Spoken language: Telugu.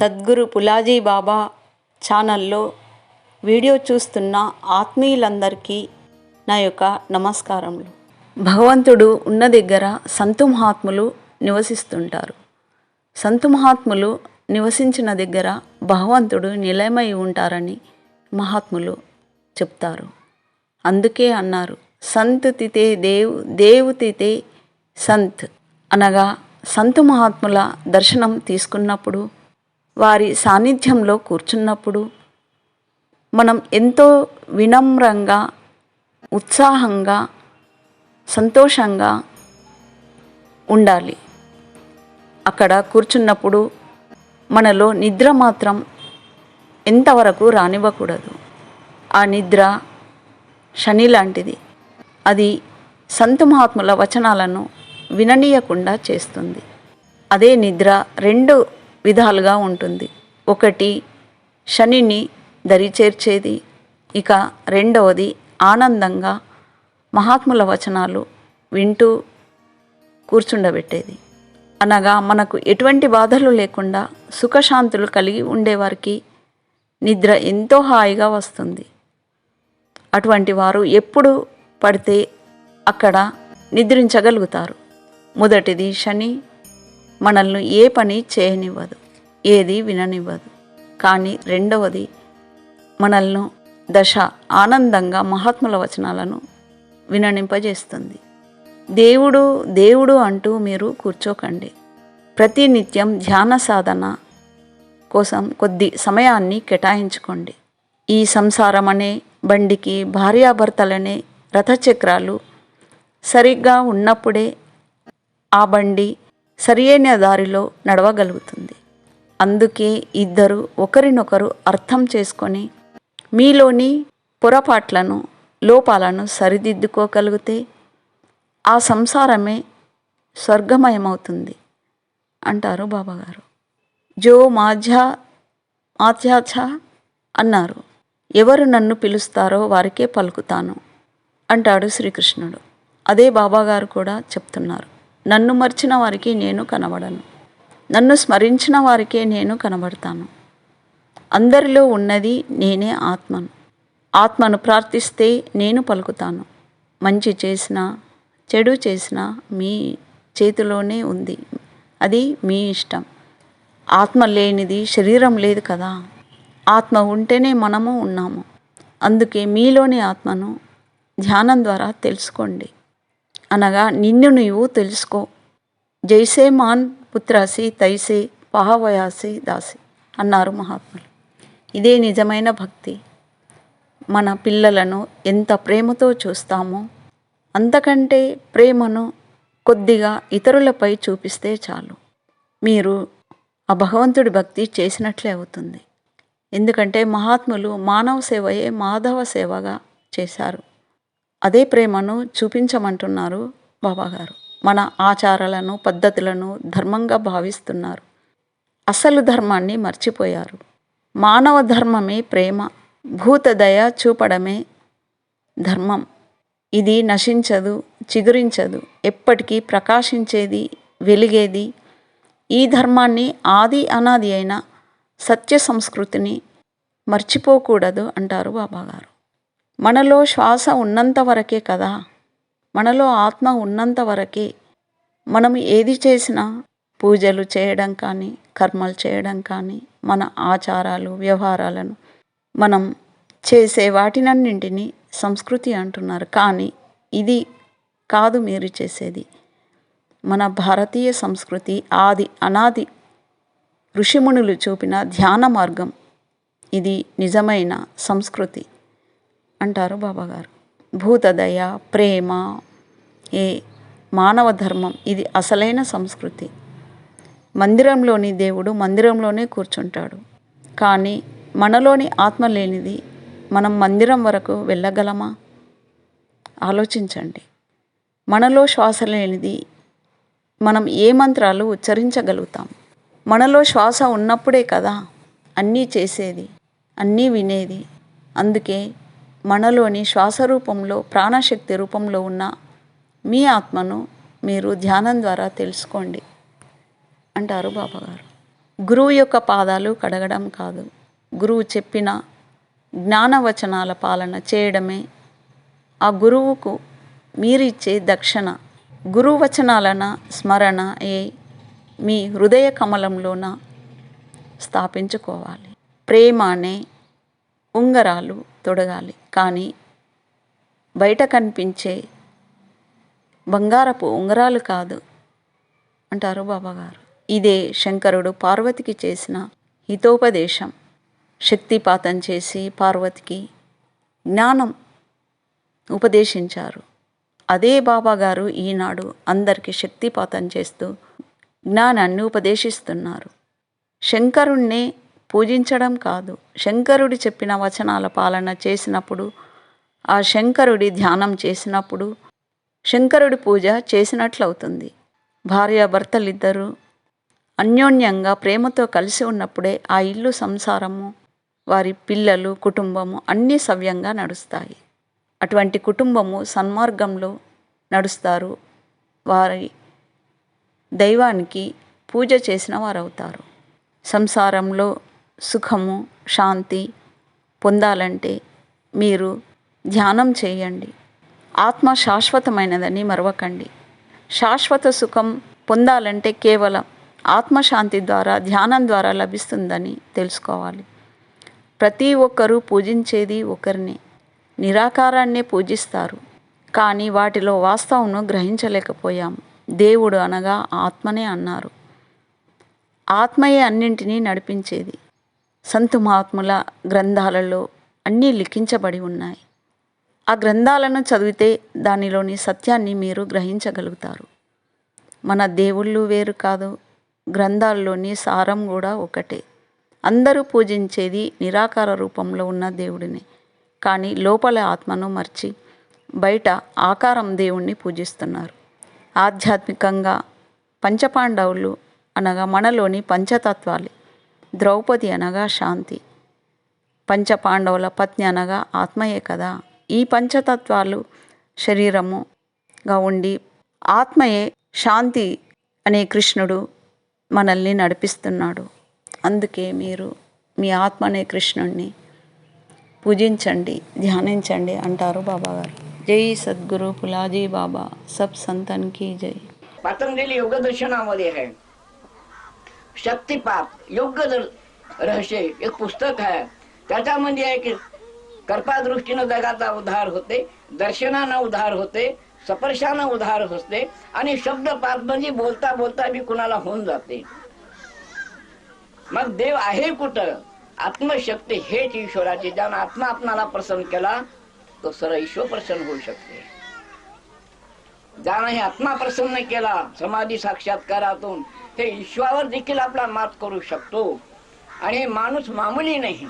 సద్గురు పులాజీ బాబా ఛానల్లో వీడియో చూస్తున్న ఆత్మీయులందరికీ నా యొక్క నమస్కారములు. భగవంతుడు ఉన్న దగ్గర సంతు మహాత్ములు నివసిస్తుంటారు. సంతు మహాత్ములు నివసించిన దగ్గర భగవంతుడు నిలయమై ఉంటారని మహాత్ములు చెప్తారు. అందుకే అన్నారు సంత్ తితే దేవు తితే సంత్. అనగా సంతు మహాత్ముల దర్శనం తీసుకున్నప్పుడు వారి సాన్నిధ్యంలో కూర్చున్నప్పుడు మనం ఎంతో వినమ్రంగా ఉత్సాహంగా సంతోషంగా ఉండాలి. అక్కడ కూర్చున్నప్పుడు మనలో నిద్ర మాత్రం ఎంతవరకు రానివ్వకూడదు. ఆ నిద్ర శని లాంటిది. అది సంత మహాత్ముల వచనాలను విననీయకుండా చేస్తుంది. అదే నిద్ర రెండు విధాలుగా ఉంటుంది. ఒకటి శనిని దరిచేర్చేది. ఇక రెండవది ఆనందంగా మహాత్ముల వచనాలు వింటూ కూర్చుండబెట్టేది. అనగా మనకు ఎటువంటి బాధలు లేకుండా సుఖశాంతులు కలిగి ఉండేవారికి నిద్ర ఎంతో హాయిగా వస్తుంది. అటువంటి వారు ఎప్పుడు పడితే అక్కడ నిద్రించగలుగుతారు. మొదటిది శని. మనల్ని ఏ పని చేయనివ్వదు ఏది విననివ్వదు. కానీ రెండవది మనల్ని దశ ఆనందంగా మహాత్ముల వచనాలను విననింపజేస్తుంది. దేవుడు దేవుడు అంటూ మీరు కూర్చోకండి. ప్రతినిత్యం ధ్యాన సాధన కోసం కొద్ది సమయాన్ని కేటాయించుకోండి. ఈ సంసారం అనే బండికి భార్యాభర్తలనే రథచక్రాలు సరిగ్గా ఉన్నప్పుడే ఆ బండి సరియైన దారిలో నడవగలుగుతుంది. అందుకే ఇద్దరు ఒకరినొకరు అర్థం చేసుకొని మీలోని పొరపాట్లను లోపాలను సరిదిద్దుకోగలిగితే ఆ సంసారమే స్వర్గమయమవుతుంది అంటారు బాబాగారు. జో మాధ్యా మాధ్యాఛ అన్నారు. ఎవరు నన్ను పిలుస్తారో వారికే పలుకుతాను అంటాడు శ్రీకృష్ణుడు. అదే బాబాగారు కూడా చెప్తున్నారు. నన్ను మర్చిన వారికి నేను కనబడను. నన్ను స్మరించిన వారికే నేను కనబడతాను. అందరిలో ఉన్నది నేనే ఆత్మను. ఆత్మను ప్రార్థిస్తే నేను పలుకుతాను. మంచి చేసిన చెడు చేసిన మీ చేతిలోనే ఉంది. అది మీ ఇష్టం. ఆత్మ లేనిది శరీరం లేదు కదా. ఆత్మ ఉంటేనే మనము ఉన్నాము. అందుకే మీలోని ఆత్మను ధ్యానం ద్వారా తెలుసుకోండి. అనగా నిన్ను నీవు తెలుసుకో. జైసే మాన్ పుత్రాసి తైసే పహవయాసి దాసి అన్నారు మహాత్ములు. ఇదే నిజమైన భక్తి. మన పిల్లలను ఎంత ప్రేమతో చూస్తామో అంతకంటే ప్రేమను కొద్దిగా ఇతరులపై చూపిస్తే చాలు. మీరు ఆ భగవంతుడి భక్తి చేసినట్లే అవుతుంది. ఎందుకంటే మహాత్ములు మానవ సేవయే మాధవ సేవగా చేశారు. అదే ప్రేమను చూపించమంటున్నారు బాబాగారు. మన ఆచారాలను పద్ధతులను ధర్మంగా భావిస్తున్నారు. అసలు ధర్మాన్ని మర్చిపోయారు. మానవ ధర్మమే ప్రేమ. భూతదయ చూపడమే ధర్మం. ఇది నశించదు చిగురించదు. ఎప్పటికీ ప్రకాశించేది వెలిగేది. ఈ ధర్మాన్ని ఆది అనాది అయిన సత్య సంస్కృతిని మర్చిపోకూడదు అంటారు బాబాగారు. మనలో శ్వాస ఉన్నంత వరకే కదా. మనలో ఆత్మ ఉన్నంత వరకే. మనం ఏది చేసినా పూజలు చేయడం కానీ కర్మలు చేయడం కానీ మన ఆచారాలు వ్యవహారాలను మనం చేసే వాటినన్నింటినీ సంస్కృతి అంటున్నారు. కానీ ఇది కాదు మీరు చేసేది. మన భారతీయ సంస్కృతి ఆది అనాది ఋషిమునులు చూపిన ధ్యాన మార్గం. ఇది నిజమైన సంస్కృతి. అంటారు బాబాగారు. భూతదయ ప్రేమ ఏ మానవ ధర్మం ఇది అసలైన సంస్కృతి. మందిరంలోని దేవుడు మందిరంలోనే కూర్చుంటాడు. కానీ మనలోని ఆత్మ లేనిది మనం మందిరం వరకు వెళ్ళగలమా? ఆలోచించండి. మనలో శ్వాస లేనిది మనం ఏ మంత్రాలు ఉచ్చరించగలుగుతాం? మనలో శ్వాస ఉన్నప్పుడే కదా అన్నీ చేసేది అన్నీ వినేది. అందుకే మనలోని శ్వాస రూపంలో ప్రాణశక్తి రూపంలో ఉన్న మీ ఆత్మను మీరు ధ్యానం ద్వారా తెలుసుకోండి అంటారు బాబాగారు. గురువు యొక్క పాదాలు కడగడం కాదు. గురువు చెప్పిన జ్ఞానవచనాల పాలన చేయడమే. ఆ గురువుకు మీరిచ్చే దక్షిణ గురువచనాలన స్మరణ ఏ మీ హృదయ కమలంలోన స్థాపించుకోవాలి. ప్రేమ అనే ఉంగరాలు తొడగాలి. కానీ బయట కనిపించే బంగారపు ఉంగరాలు కాదు అంటారు బాబాగారు. ఇదే శంకరుడు పార్వతికి చేసిన హితోపదేశం. శక్తిపాతం చేసి పార్వతికి జ్ఞానం ఉపదేశించారు. అదే బాబాగారు ఈనాడు అందరికీ శక్తిపాతం చేస్తూ జ్ఞానాన్ని ఉపదేశిస్తున్నారు. శంకరుణ్ణే పూజించడం కాదు. శంకరుడు చెప్పిన వచనాల పాలన చేసినప్పుడు ఆ శంకరుడి ధ్యానం చేసినప్పుడు శంకరుడి పూజ చేసినట్లవుతుంది. భార్యాభర్తలిద్దరూ అన్యోన్యంగా ప్రేమతో కలిసి ఉన్నప్పుడే ఆ ఇల్లు సంసారము వారి పిల్లలు కుటుంబము అన్నీ సవ్యంగా నడుస్తాయి. అటువంటి కుటుంబము సన్మార్గంలో నడుస్తారు. వారి దైవానికి పూజ చేసిన వారు అవుతారు సంసారంలో సుఖము శాంతి పొందాలంటే మీరు ధ్యానం చేయండి. ఆత్మ శాశ్వతమైనదని మరవకండి. శాశ్వత సుఖం పొందాలంటే కేవలం ఆత్మశాంతి ద్వారా ధ్యానం ద్వారా లభిస్తుందని తెలుసుకోవాలి. ప్రతి ఒక్కరూ పూజించేది ఒకరిని. నిరాకారాన్నే పూజిస్తారు. కానీ వాటిలో వాస్తవంను గ్రహించలేకపోయాం. దేవుడు అనగా ఆత్మనే అన్నారు. ఆత్మయే అన్నింటినీ నడిపించేది. సంత మహాత్ముల గ్రంథాలలో అన్నీ లిఖించబడి ఉన్నాయి. ఆ గ్రంథాలను చదివితే దానిలోని సత్యాన్ని మీరు గ్రహించగలుగుతారు. మన దేవుళ్ళు వేరు కాదు గ్రంథాల్లోని సారం కూడా ఒకటే. అందరూ పూజించేది నిరాకార రూపంలో ఉన్న దేవుడిని. కానీ లోపల ఆత్మను మర్చి బయట ఆకారం దేవుణ్ణి పూజిస్తున్నారు. ఆధ్యాత్మికంగా పంచపాండవులు అనగా మనలోని పంచతత్వాలే. ద్రౌపది అనగా శాంతి. పంచపాండవుల పత్ని అనగా ఆత్మయే కదా. ఈ పంచతత్వాలు శరీరముగా ఉండి ఆత్మయే శాంతి అనే కృష్ణుడు మనల్ని నడిపిస్తున్నాడు. అందుకే మీరు మీ ఆత్మ అనే కృష్ణుణ్ణి పూజించండి ధ్యానించండి అంటారు బాబాగారు. జై సద్గురు పులాజీ బాబా. సబ్ సంతన్ కీ జై. పతంజలి యుగ దర్శనామోదయ शक्तिपात योग्य जर रहस्य एक पुस्तक आहे त्याच्यामध्ये आहे की कृपादृष्टीनं जगाचा उद्धार होते दर्शनानं उद्धार होते स्पर्शानं उद्धार होते आणि शब्दपात म्हणजे बोलता बोलता बी कुणाला होऊन जाते. मग देव आहे कुठं? आत्मशक्ती हेच ईश्वराची ज्यानं आत्मा आपणाला प्रसन्न केला तो सर ईश्वर प्रसन्न होऊ शकते. ज्यानं हे आत्मा प्रसन्न केला समाधी साक्षात्कारातून हे ईश्वरावर देखील आपला मात करू शकतो. आणि माणूस मामुली नाही.